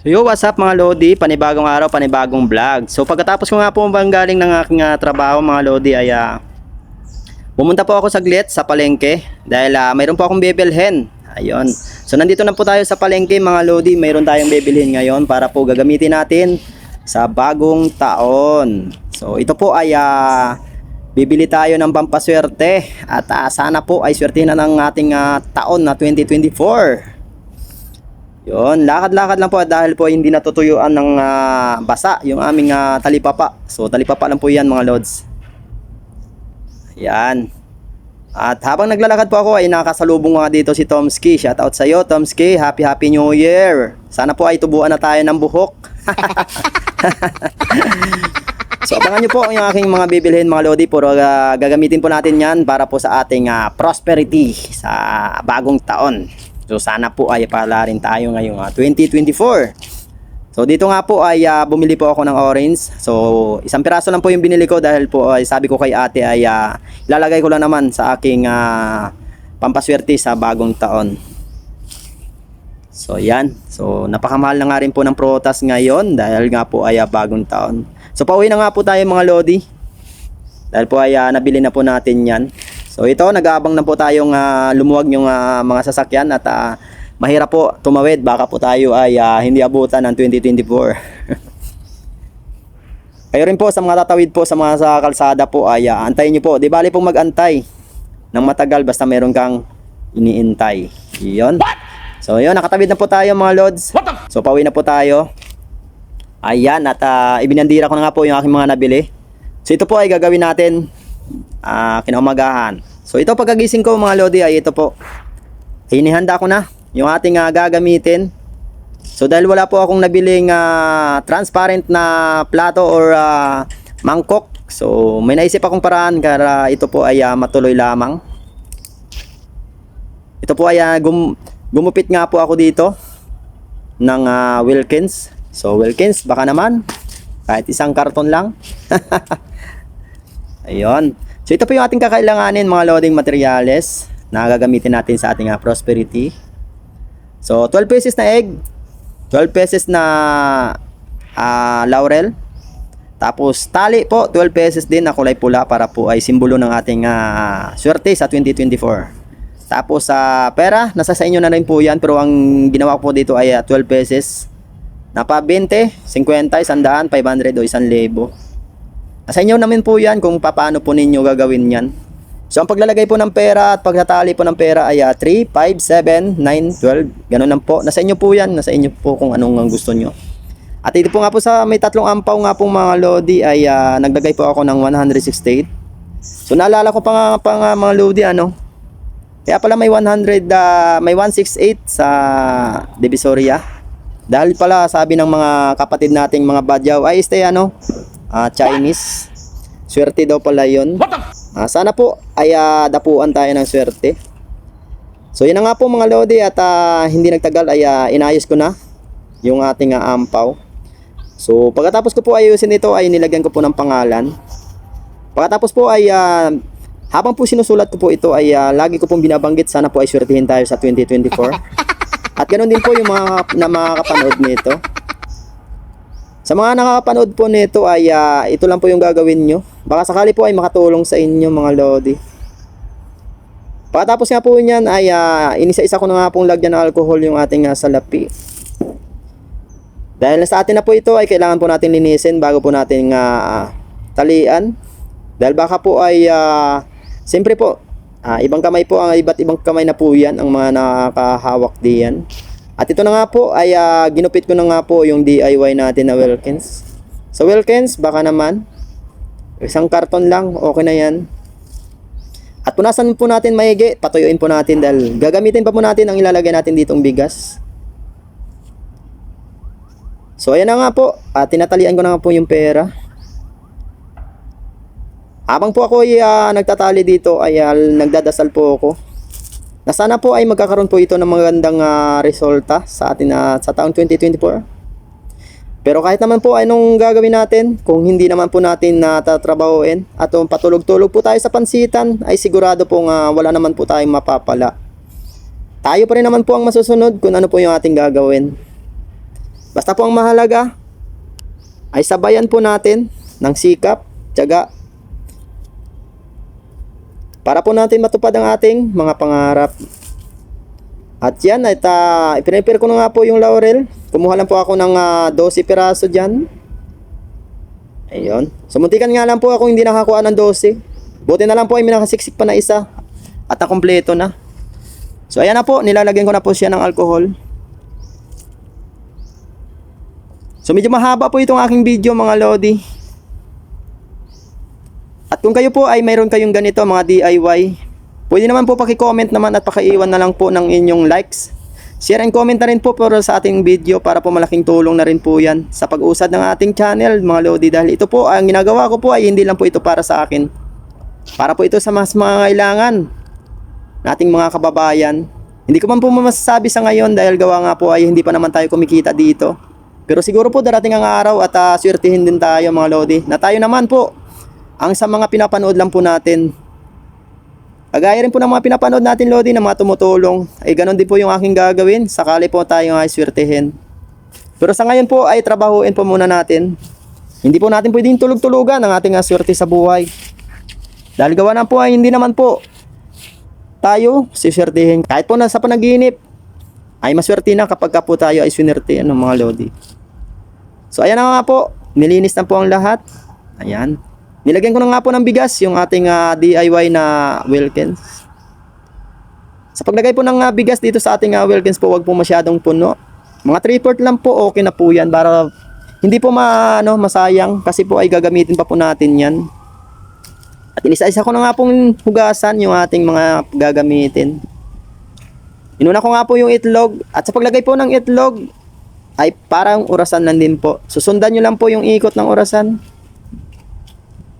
So yo, what's up mga Lodi? Panibagong araw, panibagong vlog. So pagkatapos ko nga po bang galing ng aking ah, trabaho mga Lodi ay ah, pumunta po ako saglit sa palengke dahil ah, mayroon po akong bibilhin. Ayun. So nandito na po tayo sa palengke mga Lodi. Mayroon tayong bibilhin ngayon para po gagamitin natin sa bagong taon. So ito po ay ah, bibili tayo ng pampaswerte at ah, sana po ay swerte na ng ating ah, taon na 2024. Yun, lakad-lakad lang po dahil po hindi natutuyuan ng ah, basa yung aming ah, talipapa. So talipapa lang po yan mga lods. Yan. At habang naglalakad po ako ay nakasalubong nga dito si Tomski. Shout out sa iyo Tomski. Happy Happy New Year. Sana po ay tubuan na tayo ng buhok. so abangan nyo po yung aking mga bibilhin mga lodi. Puro ah, gagamitin po natin yan para po sa ating ah, prosperity sa bagong taon. So sana po ay pala rin tayo ngayong ah, 2024. So dito nga po ay ah, bumili po ako ng orange. So isang piraso lang po yung binili ko dahil po ay sabi ko kay ate ay ah, ilalagay ko lang naman sa aking ah, pampaswerte sa bagong taon. So yan. So napakamahal na nga rin po ng prutas ngayon dahil nga po ay ah, bagong taon. So pauwi na nga po tayo mga lodi. Dahil po ay ah, nabili na po natin yan. So ito nag-aabang na po tayong ah, lumuwag yung ah, mga sasakyan at ah, mahirap po tumawid. Baka po tayo ay ah, hindi abutan ng 2024. Kayo rin po sa mga tatawid po sa mga sa kalsada po ay ah, antayin nyo po. Di bali pong mag-antay ng matagal basta meron kang iniintay. Iyon. So yun, nakatawid na po tayo mga lods. So pauwi na po tayo. Ayan, at ah, ibinandira ko na nga po yung aking mga nabili. So ito po ay gagawin natin ah kinaumagahan. So ito pagkagising ko mga lodi ay ito po. Hinihanda ko na yung ating ah, gagamitin. So dahil wala po akong nabiling ah, transparent na plato or ah, mangkok. So may naisip akong paraan para ito po ay ah, matuloy lamang. Ito po ay ah, gum- gumupit nga po ako dito ng ah, Wilkins. So Wilkins baka naman kahit isang karton lang. Ayun. So ito po yung ating kakailanganin mga loading materials na gagamitin natin sa ating ah, prosperity. So 12 pieces na egg, 12 pieces na ah, laurel. Tapos tali po 12 pieces din na kulay pula para po ay simbolo ng ating ah, swerte sa 2024. Tapos sa pera, nasa sa inyo na rin po yan pero ang ginawa ko po dito ay ah, 12 pieces. Napa 20, 50, 100, 500 o 1,000. Nasa inyo namin po yan kung paano po ninyo gagawin yan. So ang paglalagay po ng pera at pagtatali po ng pera ay ah, 3, 5, 7, 9, 12. Ganun lang po. Nasa inyo po yan. Nasa inyo po kung anong ang gusto nyo. At ito po nga po sa may tatlong ampaw nga po mga lodi ay ah, naglagay po ako ng 168. So naalala ko pa nga, pa nga mga lodi ano. Kaya pala may 100 ah, may 168 sa Divisoria. Dahil pala sabi ng mga kapatid nating mga badyaw ay stay ano ah, Chinese. Swerte daw pala 'yon. Ah, sana po ay ah, dapuan tayo ng swerte. So yun na nga po mga lodi at ah, hindi nagtagal ay ah, inayos ko na yung ating ah, ampaw. So pagkatapos ko po ayusin ito ay nilagyan ko po ng pangalan. Pagkatapos po ay ah, habang po sinusulat ko po ito ay ah, lagi ko pong binabanggit sana po ay swertihin tayo sa 2024. At ganoon din po yung mga na makakapanood nito. Sa mga nakakapanood po nito ay ah, ito lang po yung gagawin nyo. Baka sakali po ay makatulong sa inyo mga lodi. Pagkatapos nga po niyan ay ah, inisa-isa ko na nga pong lagyan ng alcohol yung ating ah, salapi. Dahil sa atin na po ito ay kailangan po natin linisin bago po natin ah, talian. Dahil baka po ay ah, siyempre po ah, ibang kamay po ang iba't ibang kamay na po yan ang mga nakakahawak diyan. At ito na nga po ay ah, ginupit ko na nga po yung DIY natin na Wilkins. Sa Wilkins baka naman isang karton lang okay na yan. At punasan po natin maigi, patuyuin po natin dahil gagamitin pa po natin ang ilalagay natin ditong bigas. So ayan na nga po, at tinatalian ko na nga po yung pera. Habang po ako ay ah, nagtatali dito ay ah, nagdadasal po ako. Na sana po ay magkakaroon po ito ng magandang ah, resulta sa atin ah, sa taong 2024. Pero kahit naman po anong gagawin natin, kung hindi naman po natin natatrabahoin at um, patulog-tulog po tayo sa pansitan, ay sigurado po nga wala naman po tayong mapapala. Tayo pa rin naman po ang masusunod kung ano po yung ating gagawin. Basta po ang mahalaga ay sabayan po natin ng sikap, tiyaga, para po natin matupad ang ating mga pangarap. At yan, at uh, ipinipir ko na nga po yung laurel. Kumuha lang po ako ng ah, 12 piraso dyan. Ayun. So, muntikan nga lang po ako hindi nakakuha ng 12. Buti na lang po ay may nakasiksik pa na isa. At nakompleto na. So, ayan na po. Nilalagyan ko na po siya ng alcohol. So, medyo mahaba po itong aking video mga lodi. Kung kayo po ay mayroon kayong ganito mga DIY, pwede naman po paki-comment naman at paki-iwan na lang po ng inyong likes. Share and comment na rin po para sa ating video para po malaking tulong na rin po yan sa pag-usad ng ating channel mga Lodi dahil ito po ang ginagawa ko po ay hindi lang po ito para sa akin. Para po ito sa mas mga kailangan nating mga kababayan. Hindi ko man po masasabi sa ngayon dahil gawa nga po ay hindi pa naman tayo kumikita dito. Pero siguro po darating ang araw at uh, swertihin din tayo mga Lodi na tayo naman po ang sa mga pinapanood lang po natin. Kagaya rin po ng mga pinapanood natin Lodi na mga tumutulong. Ay ganon din po yung aking gagawin. Sakali po tayo ay swertihin. Pero sa ngayon po ay trabahuin po muna natin. Hindi po natin pwedeng tulog-tulugan ang ating swerte sa buhay. Dahil gawa na po ay hindi naman po tayo siswertihin. Kahit po nasa panaginip ay maswerte na kapag ka po tayo ay swerte ano mga Lodi. So ayan na nga po. Nilinis na po ang lahat. Ayan. Nilagyan ko na nga po ng bigas yung ating ah, DIY na Wilkins. Sa paglagay po ng ah, bigas dito sa ating uh, Wilkins po, wag po masyadong puno. Mga 3 lang po, okay na po yan para hindi po ma, ano, masayang kasi po ay gagamitin pa po natin yan. At inisa-isa ko na nga pong hugasan yung ating mga gagamitin. Inuna ko nga po yung itlog at sa paglagay po ng itlog ay parang orasan lang din po. Susundan nyo lang po yung ikot ng orasan.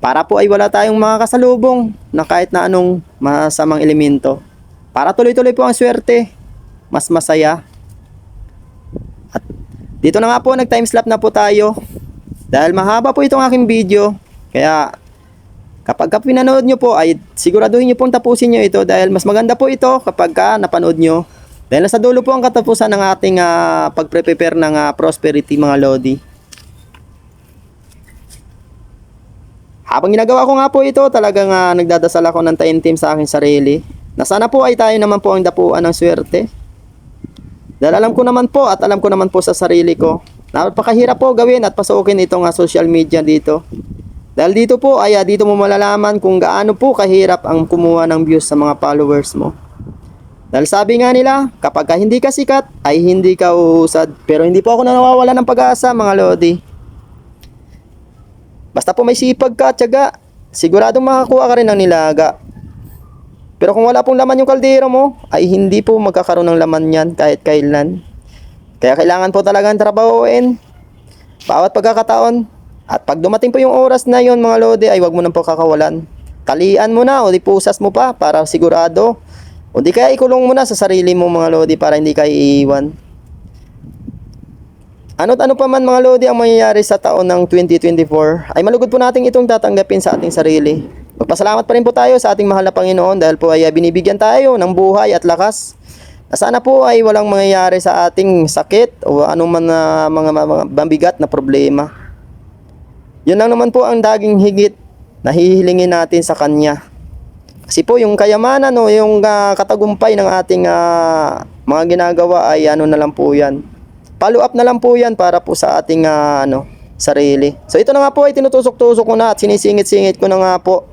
Para po ay wala tayong mga kasalubong na kahit na anong masamang elemento. Para tuloy-tuloy po ang swerte. Mas masaya. At dito na nga po, nag-timeslap na po tayo. Dahil mahaba po itong aking video. Kaya kapag ka pinanood nyo po ay siguraduhin nyo pong tapusin nyo ito dahil mas maganda po ito kapag ka napanood nyo. Dahil nasa dulo po ang katapusan ng ating uh, pag-prepare ng ah, prosperity mga lodi. Habang ginagawa ko nga po ito, talagang uh, nagdadasal ako ng taimtim sa aking sarili. Na sana po ay tayo naman po ang dapuan ng swerte. Dahil alam ko naman po at alam ko naman po sa sarili ko. Napakahirap po gawin at pasukin itong uh, social media dito. Dahil dito po ay uh, dito mo malalaman kung gaano po kahirap ang kumuha ng views sa mga followers mo. Dahil sabi nga nila, kapag ka hindi ka sikat, ay hindi ka uusad. Pero hindi po ako na nawawala ng pag-asa mga lodi. Basta po may sipag ka at tiyaga, siguradong makakuha ka rin ng nilaga. Pero kung wala pong laman yung kaldero mo, ay hindi po magkakaroon ng laman yan kahit kailan. Kaya kailangan po talagang trabahuin. Bawat pagkakataon. At pag dumating po yung oras na yon mga lode, ay wag mo nang po kakawalan. Talian mo na o di pusas mo pa para sigurado. O di kaya ikulong mo na sa sarili mo mga lodi para hindi ka iiwan. Ano't ano pa man mga lodi ang mangyayari sa taon ng 2024 ay malugod po natin itong tatanggapin sa ating sarili. Magpasalamat pa rin po tayo sa ating mahal na Panginoon dahil po ay binibigyan tayo ng buhay at lakas. Na sana po ay walang mangyayari sa ating sakit o anong man na mga, mga, mga mabigat na problema. Yun lang naman po ang daging higit na hihilingin natin sa Kanya. Kasi po yung kayamanan o yung ah, katagumpay ng ating ah, mga ginagawa ay ano na lang po yan follow up na lang po yan para po sa ating ah, ano, sarili. So ito na nga po ay tinutusok-tusok ko na at sinisingit-singit ko na nga po.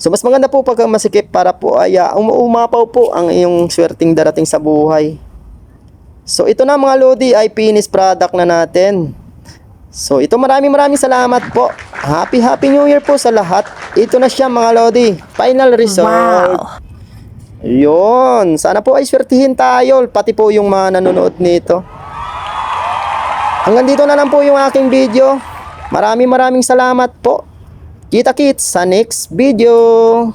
So mas maganda po pag masikip para po ay uh, umapaw po ang iyong swerting darating sa buhay. So ito na mga Lodi ay finished product na natin. So ito maraming maraming salamat po. Happy Happy New Year po sa lahat. Ito na siya mga Lodi. Final result. Wow. Yun. Sana po ay swertihin tayo. Pati po yung mga nanonood nito. Hanggang dito na lang po yung aking video. Maraming maraming salamat po. Kita kits sa next video.